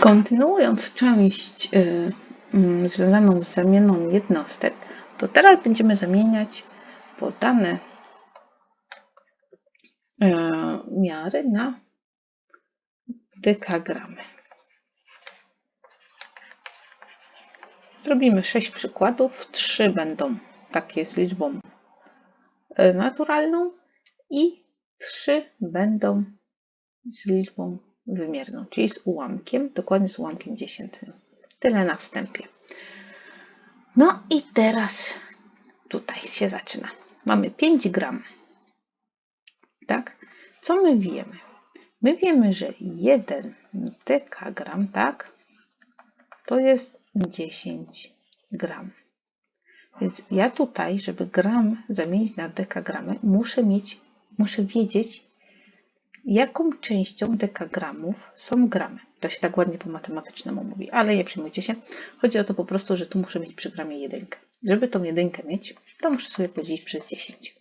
Kontynuując część y, y, związaną z zamianą jednostek, to teraz będziemy zamieniać podane y, miary na dekagramy. Zrobimy 6 przykładów. 3 będą takie z liczbą y, naturalną i 3 będą z liczbą wymierną, czyli z ułamkiem, dokładnie z ułamkiem dziesiętnym. Tyle na wstępie. No i teraz tutaj się zaczyna. Mamy 5 gram. Tak? Co my wiemy? My wiemy, że 1 dekagram, tak? To jest 10 gram. Więc ja tutaj, żeby gram zamienić na dekagramy, muszę mieć, muszę wiedzieć, jaką częścią dekagramów są gramy. To się tak ładnie po matematycznemu mówi, ale nie przyjmujcie się. Chodzi o to po prostu, że tu muszę mieć przy gramie jedynkę. Żeby tą jedynkę mieć, to muszę sobie podzielić przez 10.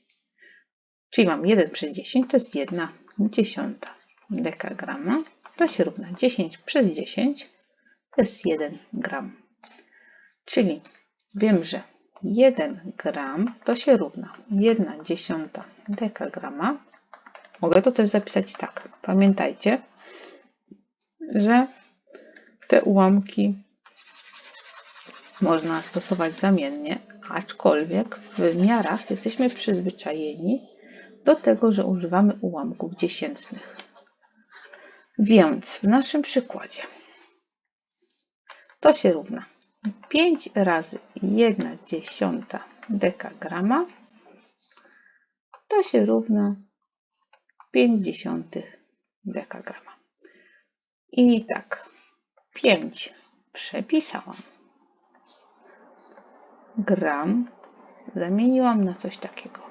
Czyli mam 1 przez 10, to jest 1 dziesiąta dekagrama. To się równa 10 przez 10, to jest 1 gram. Czyli wiem, że 1 gram to się równa 1 dziesiąta dekagrama Mogę to też zapisać tak. Pamiętajcie, że te ułamki można stosować zamiennie, aczkolwiek w miarach jesteśmy przyzwyczajeni do tego, że używamy ułamków dziesiętnych. Więc w naszym przykładzie to się równa 5 razy 1 dziesiąta dekagrama to się równa 0,5 dekagrama. I tak, 5 przepisałam. Gram zamieniłam na coś takiego.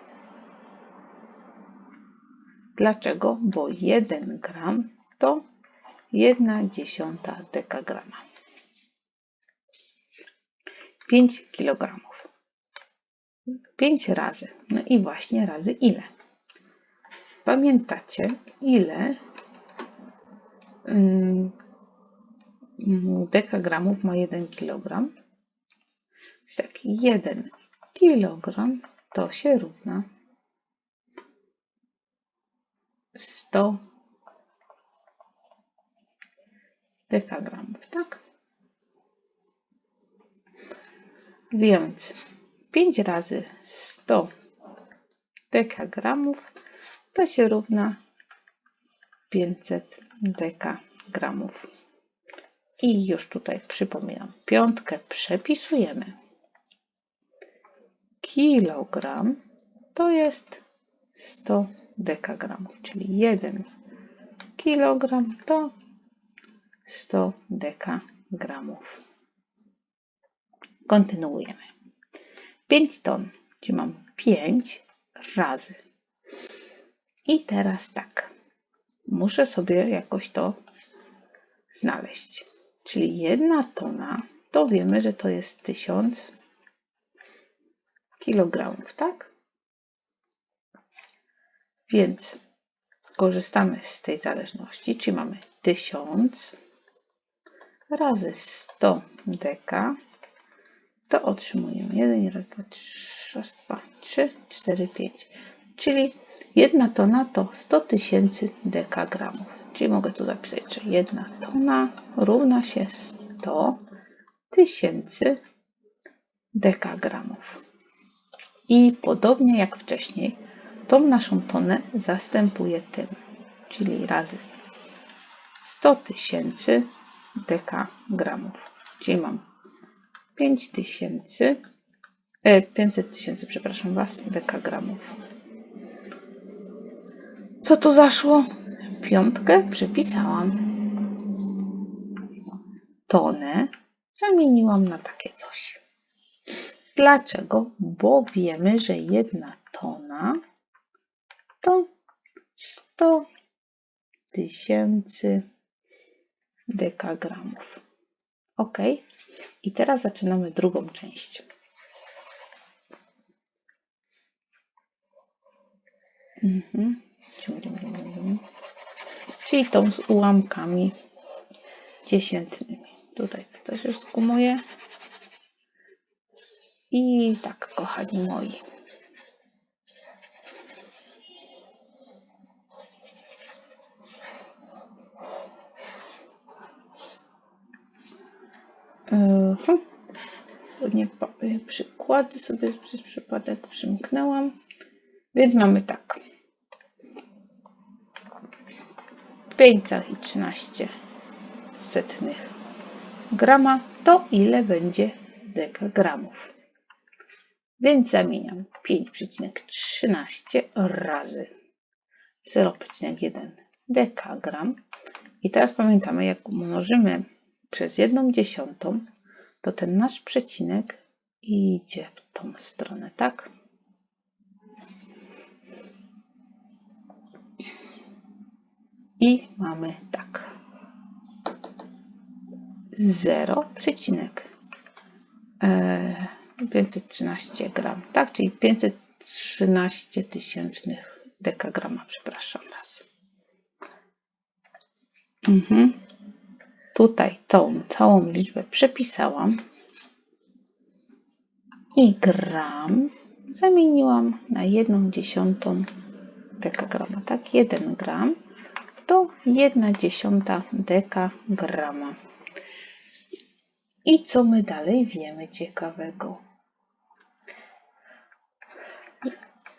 Dlaczego? Bo 1 gram to 1 dziesiąta dekagrama. 5 kilogramów. 5 razy. No i właśnie razy ile? Pamiętacie, ile dekagramów ma 1 kg? Tak, 1 kg to się równa 100 dekagramów, tak? Więc 5 razy 100 dekagramów to się równa 500 dekagramów. I już tutaj przypominam, piątkę przepisujemy. Kilogram to jest 100 dekagramów, czyli 1 kilogram to 100 dekagramów. Kontynuujemy. 5 ton, czyli mam 5 razy i teraz tak, muszę sobie jakoś to znaleźć. Czyli jedna tona, to wiemy, że to jest 1000 kilogramów, tak? Więc korzystamy z tej zależności, czyli mamy 1000 razy 100 deka, to otrzymujemy 1, raz, 2, 3, raz, 2, 3, 4, 5. Czyli Jedna tona to 100 tysięcy dekagramów. Czyli mogę tu zapisać, że jedna tona równa się 100 tysięcy dekagramów. I podobnie jak wcześniej, tą naszą tonę zastępuję tym, czyli razy 100 tysięcy dekagramów. Czyli mam 5 tysięcy, 500 e, tysięcy, przepraszam Was, dekagramów. Co tu zaszło? Piątkę przypisałam. Tonę zamieniłam na takie coś. Dlaczego? Bo wiemy, że jedna tona to 100 tysięcy dekagramów. Ok? I teraz zaczynamy drugą część. Mhm. Czyli tą z ułamkami dziesiętnymi. Tutaj to też już skumuję. I tak, kochani moi. Mhm. Nie, przykłady sobie przez przypadek przymknęłam. Więc mamy tak. 5,13 setnych grama to ile będzie dekagramów? Więc zamieniam 5,13 razy 0,1 dekagram. I teraz pamiętamy, jak umnożymy przez 1 dziesiątą, to ten nasz przecinek idzie w tą stronę, tak? I mamy tak. 0, przecinek e, 513 gram, tak? Czyli 513 tysięcznych dekagrama, przepraszam raz. Mhm. Tutaj tą całą liczbę przepisałam i gram zamieniłam na 1 dziesiątą dekagrama. Tak, 1 gram to 1 dziesiąta dekagrama. I co my dalej wiemy ciekawego?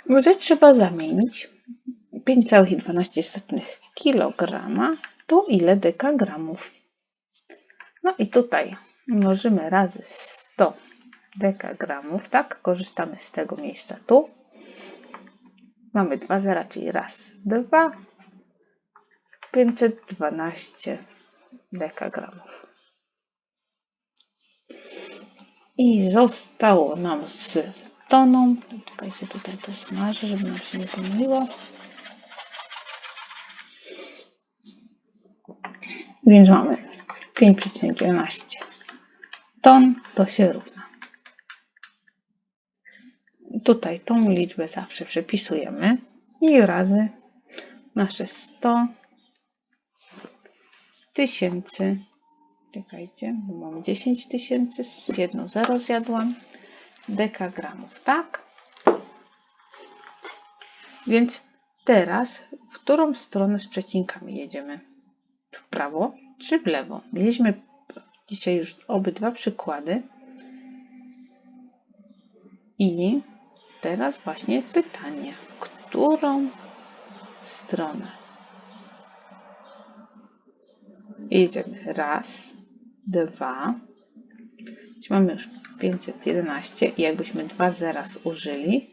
Że trzeba zamienić 5,12 kg to ile dekagramów? No i tutaj mnożymy razy 100 dekagramów, tak? Korzystamy z tego miejsca tu. Mamy dwa zera, czyli raz, dwa, 512 dekagramów. I zostało nam z toną. Czekajcie, tutaj to smażę, żeby nam się nie pomyliło. Więc mamy 5,11 ton, to się równa. Tutaj tą liczbę zawsze przepisujemy i razy nasze 100 tysięcy. Czekajcie, bo mam 10 tysięcy, jedno zero zjadłam. Dekagramów, tak? Więc teraz w którą stronę z przecinkami jedziemy? W prawo czy w lewo? Mieliśmy dzisiaj już obydwa przykłady. I teraz właśnie pytanie, w którą stronę? Jedziemy raz, dwa. Czyli mamy już 511 i jakbyśmy dwa zera zużyli,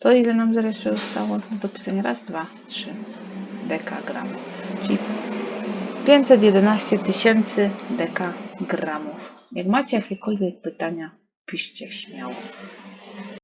to ile nam zera jeszcze zostało do pisania? Raz, dwa, trzy dekagramów. Czyli 511 tysięcy dekagramów. Jak macie jakiekolwiek pytania, piszcie śmiało.